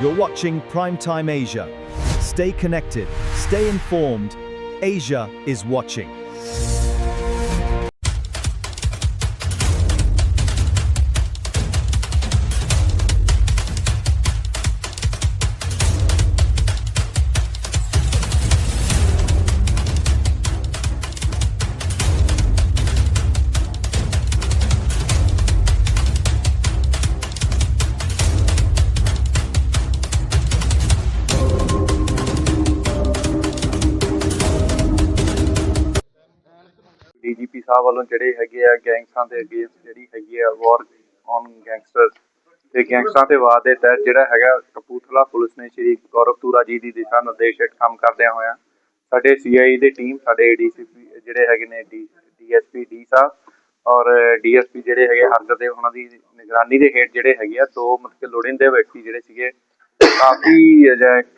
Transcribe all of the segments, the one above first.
You're watching Primetime Asia. Stay connected, stay informed. Asia is watching. DGP ਸਾਹਿਬ ਵੱਲੋਂ ਜਿਹੜੇ ਹੈਗੇ ਆ ਗੈਂਗਸਟਰਾਂ ਦੇ ਅਗੇਂਸਟ ਜਿਹੜੀ ਹੈਗੀ ਆ ਵਾਰ ਔਨ ਗੈਂਗਸਟਰਸ ਤੇ ਗੈਂਗਸਟਰਾਂ ਤੇ ਵਾਰ ਦੇ ਤਹਿਤ ਜਿਹੜਾ ਹੈਗਾ ਕਪੂਰਥਲਾ ਪੁਲਿਸ ਨੇ ਸ਼੍ਰੀ ਗੌਰਵ ਜੀ ਦੀ ਦਿਸ਼ਾ ਨਿਰਦੇਸ਼ ਹੇਠ ਕੰਮ ਕਰਦਿਆਂ ਹੋਇਆਂ ਸਾਡੇ ਸੀਆਈ ਦੀ ਟੀਮ ਸਾਡੇ ਡੀਸੀਪੀ ਜਿਹੜੇ ਹੈਗੇ ਨੇ ਡੀਐਸਪੀ ਡੀ ਸਾਹਿਬ ਔਰ ਡੀਐਸਪੀ ਜਿਹੜੇ ਹੈਗੇ ਹਰਗਦੇਵ ਉਹਨਾਂ ਦੀ ਨਿਗਰਾਨੀ ਦੇ ਹੇਠ ਜਿਹੜੇ ਹੈਗੇ ਆ, ਦੋ ਮਤਲਬ ਕਿ ਲੋੜੀਂਦੇ ਵਿਅਕਤੀ ਜਿਹੜੇ ਸੀਗੇ, ਕਾਫੀ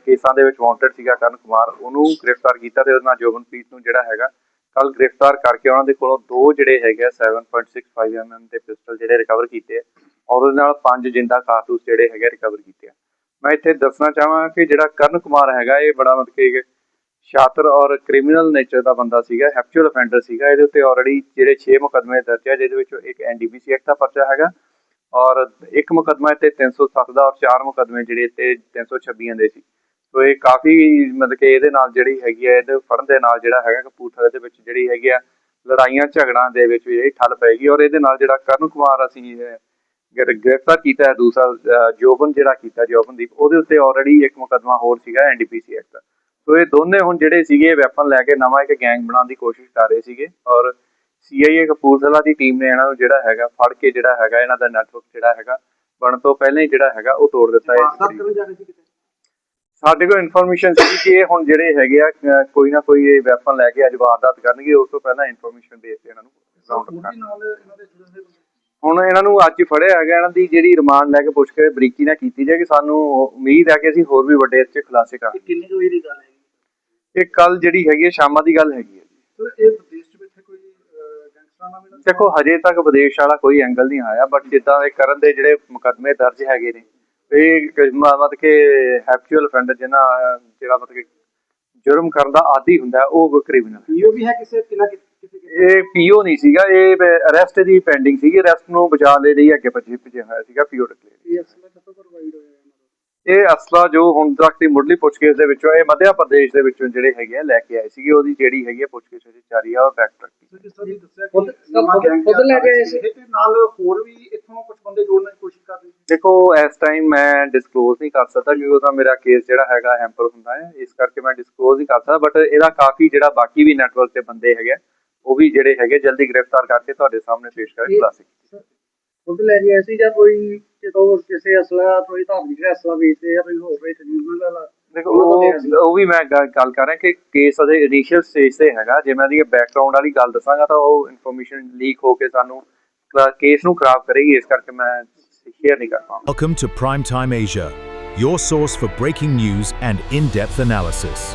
ਕੇਸਾਂ ਦੇ ਵਿੱਚ ਵਾਂਟਡ ਸੀਗਾ ਕਰਨ ਕੁਮਾਰ, ਉਹਨੂੰ ਗ੍ਰਿਫਤਾਰ ਕੀਤਾ ਤੇ ਉਹਦੇ ਨਾਲ ਜੋਬਨਪ੍ਰੀਤ ਨੂੰ ਜਿਹੜਾ ਹੈਗਾ ਕੱਲ ਗ੍ਰਿਫਤਾਰ ਕਰਕੇ ਉਹਨਾਂ ਦੇ ਕੋਲੋਂ ਦੋ ਜਿਹੜੇ ਹੈਗੇ ਆ 7.65 mm ਦੇ ਪਿਸਟਲ ਜਿਹੜੇ ਰਿਕਵਰ ਕੀਤੇ ਔਰ ਉਹਦੇ ਨਾਲ ਪੰਜ ਜਿੰਦਾ ਕਾਰਤੂਸ ਜਿਹੜੇ ਹੈਗੇ ਰਿਕਵਰ ਕੀਤੇ ਆ। ਮੈਂ ਇੱਥੇ ਦੱਸਣਾ ਚਾਹਾਂ ਕਿ ਜਿਹੜਾ ਕਰਨ ਕੁਮਾਰ ਹੈਗਾ, ਇਹ ਬੜਾ ਮਤਲਬ ਕਿ ਇੱਕ ਸ਼ਾਤਰ ਔਰ ਕ੍ਰਿਮੀਨਲ ਨੇਚਰ ਦਾ ਬੰਦਾ ਸੀਗਾ ਹੈਪਚੁਅਲ ਅਫੈਂਡਰ ਸੀਗਾ। ਇਹਦੇ ਉੱਤੇ ਆਲਰੇਡੀ ਜਿਹੜੇ 6 ਮੁਕੱਦਮੇ ਦਰਜ ਹੈ ਜਿਹਦੇ ਵਿੱਚੋਂ ਇੱਕ ਐਨਡੀਪੀਸੀ ਐਕਟ ਦਾ ਪਰਚਾ ਹੈਗਾ ਔਰ ਇੱਕ ਮੁਕੱਦਮਾ ਤੇ 307 ਦਾ ਔਰ ਚਾਰ ਮੁਕੱਦਮੇ ਜਿਹੜੇ ਤੇ 326 ਦੇ ਸੀ। ਸੋ ਇਹ ਕਾਫੀ ਮਤਲਬ ਕਿ ਇਹਦੇ ਨਾਲ ਜਿਹੜੀ ਹੈਗੀ ਹੈ ਇਹਦੇ ਫੜਨ ਦੇ ਨਾਲ ਜਿਹੜਾ ਹੈਗਾ ਕਪੂਰਥਲੇ ਦੇ ਵਿੱਚ ਜਿਹੜੀ ਹੈਗੀ ਆ ਲੜਾਈਆਂ ਝਗੜਾਂ ਦੇ ਵਿੱਚ ਵੀ ਜਿਹੜੀ ਠੱਲ ਪਏਗੀ ਔਰ ਇਹਦੇ ਨਾਲ ਜਿਹੜਾ ਕਰਨ ਕੁਮਾਰ ਅਸੀਂ ਗ੍ਰਿਫਤਾਰ ਕੀਤਾ ਹੈ ਦੂਸਰਾ ਜੋਬਨ ਜਿਹੜਾ ਕੀਤਾ ਜੋਬਨਦੀਪ ਉਹਦੇ ਉੱਤੇ ਆਲਰੇਡੀ ਇੱਕ ਮੁਕੱਦਮਾ ਹੋਰ ਸੀਗਾ ਐਨਡੀਪੀਸੀ ਐਕਟ ਸੋ ਇਹ ਦੋਨੇ ਹੁਣ ਜਿਹੜੇ ਸੀਗੇ ਵੈਪਨ ਲੈ ਕੇ ਨਵਾਂ ਇੱਕ ਗੈਂਗ ਬਣਾਉਣ ਦੀ ਕੋਸ਼ਿਸ਼ ਕਰ ਰਹੇ ਸੀਗੇ ਔਰ ਸੀਆਈਏ ਕਪੂਰਥਲਾ ਦੀ ਟੀਮ ਨੇ ਇਹਨਾਂ ਨੂੰ ਜਿਹੜਾ ਹੈਗਾ ਫੜ ਕੇ ਜਿਹੜਾ ਹੈਗਾ ਇਹਨਾਂ ਦਾ ਨੈਟਵਰਕ ਜਿਹੜਾ ਹੈਗਾ ਬਣਨ ਤੋਂ ਪਹਿਲਾਂ ਹੀ ਜਿਹੜਾ ਹੈਗਾ ਉਹ ਤੋੜ ਦਿੱਤਾ ਹੈ ਸਾਡੇ ਕੋਲ ਇਨਫੋਰਮੇਸ਼ਨ ਸੀ ਕਿ ਇਹ ਹੁਣ ਜਿਹੜੇ ਹੈਗੇ ਆ ਅਹ ਕੋਈ ਨਾ ਕੋਈ ਇਹ ਵੈਪਨ ਲੈ ਕੇ ਅੱਜ ਵਾਰਦਾਤ ਕਰਨਗੇ ਉਸ ਤੋਂ ਪਹਿਲਾਂ ਇਨਫੋਰਮੇਸ਼ਨ ਦੇ ਕੇ ਇਹਨਾਂ ਨੂੰ ਰਾਉਂਡ ਹੁਣ ਇਹਨਾਂ ਨੂੰ ਅੱਜ ਹੀ ਫੜਿਆ ਹੈਗਾ ਇਹਨਾਂ ਦੀ ਜਿਹੜੀ ਰਿਮਾਂਡ ਲੈ ਕੇ ਪੁੱਛ ਕੇ ਬਰੀਕੀ ਨਾਲ ਕੀਤੀ ਜਾਏਗੀ ਸਾਨੂੰ ਉਮੀਦ ਹੈ ਕਿ ਅਸੀਂ ਹੋਰ ਵੀ ਵੱਡੇ ਇੱਥੇ ਖੁਲਾਸੇ ਕਰ ਕਿੰਨੀ ਕੁ ਵਜੇ ਦੀ ਗੱਲ ਹੈ ਇਹ ਕੱਲ ਜਿਹੜੀ ਹੈਗੀ ਹੈ ਸ਼ਾਮਾਂ ਦੀ ਗੱਲ ਹੈਗੀ ਹੈ ਜੀ। ਸਰ ਇਹ ਵਿਦੇਸ਼ ਚ ਇੱਥੇ ਕੋਈ ਅਹ, ਗੈਂਗਸਟਰਾਂ ਨਾਲ ਵੀ ਦੇਖੋ ਹਜੇ ਤੱਕ ਵਿਦੇਸ਼ ਵਾਲਾ ਕੋਈ ਐਂਗਲ ਨਹੀਂ ਆਇਆ ਬਟ ਜਿੱਦਾਂ ਇਹ ਕਰਨ ਦੇ ਜਿਹੜੇ ਮੁਕੱਦਮੇ ਦਰਜ ਹੈਗੇ ਨੇ ਇਹ ਮਤਲਬ ਕਿ ਹੈਪਚੁਅਲ ਅਫੈਂਡਰ ਜਿਹਨਾਂ ਜਿਹੜਾ ਮਤਲਬ ਕਿ ਜੁਰਮ ਕਰਨ ਦਾ ਆਦੀ ਹੁੰਦਾ ਉਹ ਕ੍ਰਿਮੀਨਲ ਪੀਓ ਵੀ ਹੈ ਕਿਸੇ ਕਿਲਾ ਇਹ ਪੀਓ ਨਹੀਂ ਸੀਗਾ ਇਹ ਅਰੈਸਟ ਦੀ ਪੈਂਡਿੰਗ ਸੀਗੀ ਅਰੈਸਟ ਨੂੰ ਬਚਾ ਦੇ ਲਈ ਅੱਗੇ ਪਿੱਛੇ ਪਿੱਛੇ ਹੋਇਆ ਸੀਗਾ ਪੀਓ ਡਿਕਲੇਅਰ ਇਹ ਅਸਲ ਵਿੱਚ ਪ੍ਰੋਵਾਈਡ ਇਹ ਅਸਲਾ ਜੋ ਹੁਣ ਤੱਕ ਦੀ ਮੁੱਢਲੀ ਪੁੱਛਗਿੱਛ ਦੇ ਵਿੱਚੋਂ ਇਹ ਮੱਧ ਪ੍ਰਦੇਸ਼ ਦੇ ਵਿੱਚੋਂ ਜਿਹੜੇ ਹੈਗੇ ਆ ਲੈ ਕੇ ਆਏ ਸੀਗੇ। ਉਹਦੀ ਜਿਹੜੀ ਹੈਗੀ ਆ ਪੁੱਛਗਿੱਛ ਅਜੇ ਜਾਰੀ ਆ ਔਰ ਬੈਕ ਟਰੈਕ ਸਰ ਜਿਸ ਤਰ੍ਹਾਂ ਤੁਸੀਂ ਦੱਸਿਆ ਖੁਦ- ਕਿ ਨਵਾਂ ਖੁਦ- gang ਖੁਦ ਲੈ ਕੇ ਆਏ ਸੀ। ਤੇ ਨਾਲ ਹੋਰ ਵੀ ਇੱਥੋਂ ਕੁਝ ਬੰਦੇ ਜੋੜਨ ਦੀ ਕੋਸ਼ਿਸ਼ ਕਰ ਰਹੇ ਸੀ? ਦੇਖੋ ਇਸ ਟਾਈਮ ਮੈਂ ਡਿਸਕਲੋਜ਼ ਨਹੀਂ ਕਰ ਸਕਦਾ ਕਿਉਂਕਿ ਉਹਦਾ ਮੇਰਾ ਕੇਸ ਜਿਹੜਾ ਹੈਗਾ ਹੈਂਪਰ ਹੁੰਦਾ ਹੈ। ਇਸ ਕਰਕੇ ਮੈਂ ਡਿਸਕਲੋਜ਼ ਨਹੀਂ ਕਰ ਸਕਦਾ ਬਟ ਇਹਦਾ ਕਾਫੀ ਜਿਹੜਾ ਬਾਕੀ ਵੀ ਨੈਟਵਰਕ ਤੇ ਬੰਦੇ ਹੈਗੇ ਉਹ ਵੀ ਜਿਹੜੇ ਹੈਗੇ ਜਲਦੀ ਗ੍ਰਿਫਤਾਰ ਕਰਕੇ ਤੁਹਾਡੇ ਸਾਹਮਣੇ ਪੇਸ਼ ਖੁਲਾਸੇ ਕੀਤੇ ਖੁਦ ਲੈ ਆਏ ਸੀ ਜਾਂ ਕੋਈ ਜਦੋਂ ਕਿਸੇ ਅਸਲਾ ਕੋਈ ਧਾਰਮਿਕ ਅਸਲਾ ਵੇਚਦੇ ਆ ਕੋਈ ਹੋਰ ਵੇਚ ਨਿਊਜ਼ਲ ਵਾਲਾ ਦੇਖੋ ਉਹ ਤਾਂ ਉਹ ਵੀ ਮੈਂ ਗੱਲ ਕਰ ਰਿਹਾ ਕਿ ਕੇਸ ਅਜੇ ਇਨੀਸ਼ੀਅਲ ਸਟੇਜ ਤੇ ਹੈਗਾ। ਜੇ ਮੈਂ ਇਹਦੀ ਬੈਕਗ੍ਰਾਉਂਡ ਵਾਲੀ ਗੱਲ ਦੱਸਾਂਗਾ ਤਾਂ ਉਹ ਇਨਫੋਰਮੇਸ਼ਨ ਲੀਕ ਹੋ ਕੇ ਸਾਨੂੰ ਕੇਸ ਨੂੰ ਖਰਾਬ ਕਰੇਗੀ ਇਸ ਕਰਕੇ ਮੈਂ ਸ਼ੇਅਰ ਨਹੀਂ ਕਰ ਪਾਉਂਗਾ Welcome to Primetime Asia, your source for breaking news and in depth analysis.